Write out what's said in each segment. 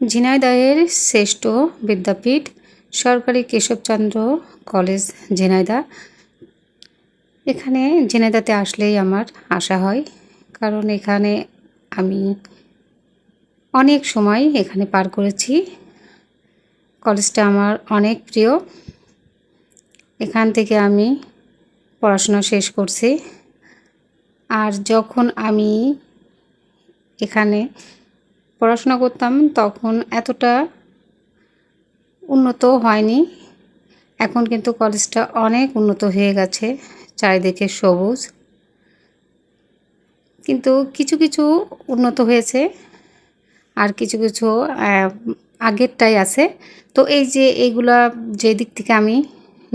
ঝিনাইদহের শ্রেষ্ঠ বিদ্যাপীঠ, সরকারি কেশবচন্দ্র কলেজ ঝিনাইদহ এখানে ঝিনাইদাতে আসলেই আমার আশা হয়, কারণ এখানে আমি অনেক সময় এখানে পার করেছি। কলেজটা আমার অনেক প্রিয়। এখান থেকে আমি পড়াশোনা শেষ করছি। আর যখন আমি এখানে পড়াশোনা করতাম, তখন এতটা উন্নত হয়নি। এখন কিন্তু কলেজটা অনেক উন্নত হয়ে গেছে, চারিদিকে সবুজ। কিন্তু কিছু কিছু উন্নত হয়েছে, আর কিছু কিছু আগেরটাই আছে। তো এই যে এইগুলা যে দিক থেকে আমি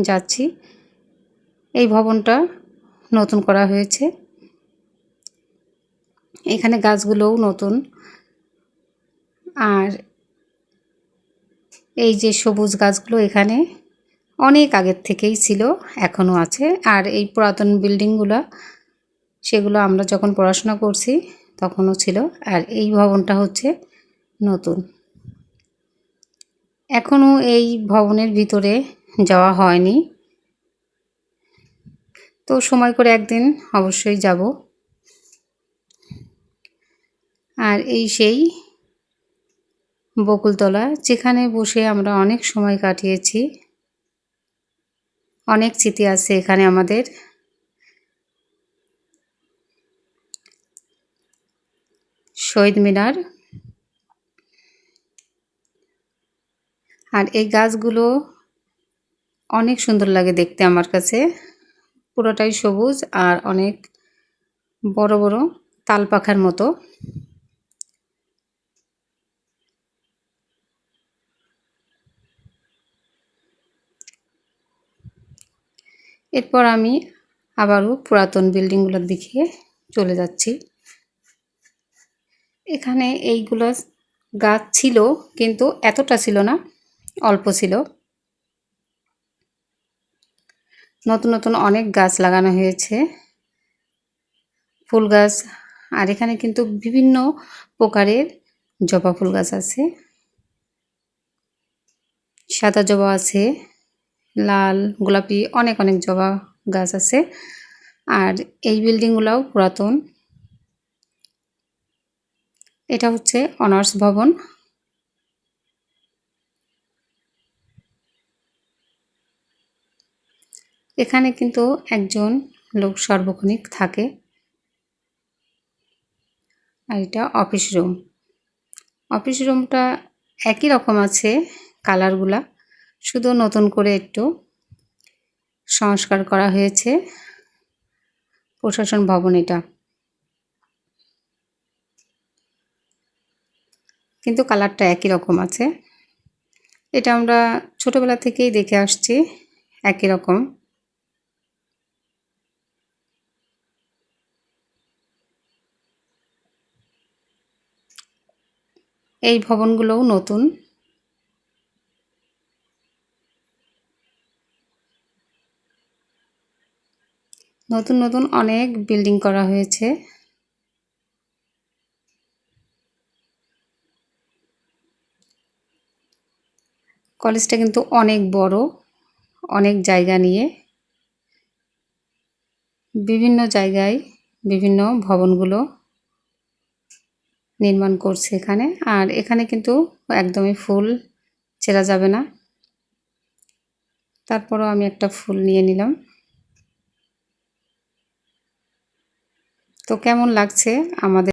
যাচ্ছি, এই ভবনটা নতুন করা হয়েছে। এখানে গাছগুলোও নতুন। আর এই যে সবুজ গাছগুলো এখানে অনেক আগের থেকেই ছিল, এখনও আছে। আর এই পুরাতন বিল্ডিংগুলো, সেগুলো আমরা যখন পড়াশোনা করছি তখনও ছিল। আর এই ভবনটা হচ্ছে নতুন। এখনও এই ভবনের ভিতরে যাওয়া হয়নি। তো সময় করে একদিন অবশ্যই যাব। আর এই সেই বকুলতলা, যেখানে বসে আমরা অনেক সময় কাটিয়েছি। অনেক স্মৃতি আছে এখানে আমাদের। শহীদ মিনার। আর এই গাছগুলো অনেক সুন্দর লাগে দেখতে আমার কাছে। পুরোটাই সবুজ আর অনেক বড় বড় তাল পাখার মতো। এরপর আমি আবারও পুরাতন বিল্ডিংগুলোর দিকে চলে যাচ্ছি। এখানে এইগুলো গাছ ছিল, কিন্তু এতটা ছিল না, অল্প ছিল। নতুন নতুন অনেক গাছ লাগানো হয়েছে, ফুল গাছ, আর এখানে কিন্তু বিভিন্ন প্রকারের জবা ফুল গাছ আছে। সাদা জবা আছে লাল, গোলাপি অনেক অনেক জবা গাছ আছে। আর এই বিল্ডিংগুলোও পুরাতন। এটা হচ্ছে অনার্স ভবন। এখানে কিন্তু একজন লোক সর্বক্ষণিক থাকে। আর এটা অফিস রুম। অফিস রুমটা একই রকম আছে কালারগুলা শুধু নতুন করে একটু সংস্কার করা হয়েছে প্রশাসন ভবন এটা। কিন্তু কালারটা একই রকম আছে। এটা আমরা ছোটোবেলা থেকেই দেখে আসছি, একই রকম। এই ভবনগুলোও নতুন। নতুন নতুন অনেক বিল্ডিং করা হয়েছে। কলেজটা কিন্তু অনেক বড়, অনেক জায়গা নিয়ে। বিভিন্ন জায়গায় বিভিন্ন ভবনগুলো নির্মাণ করছে এখানে। আর এখানে কিন্তু একদমই ফুল চেরা যাবে না। তারপরও আমি একটা ফুল নিয়ে নিলাম। তো কেমন লাগছে আমাদের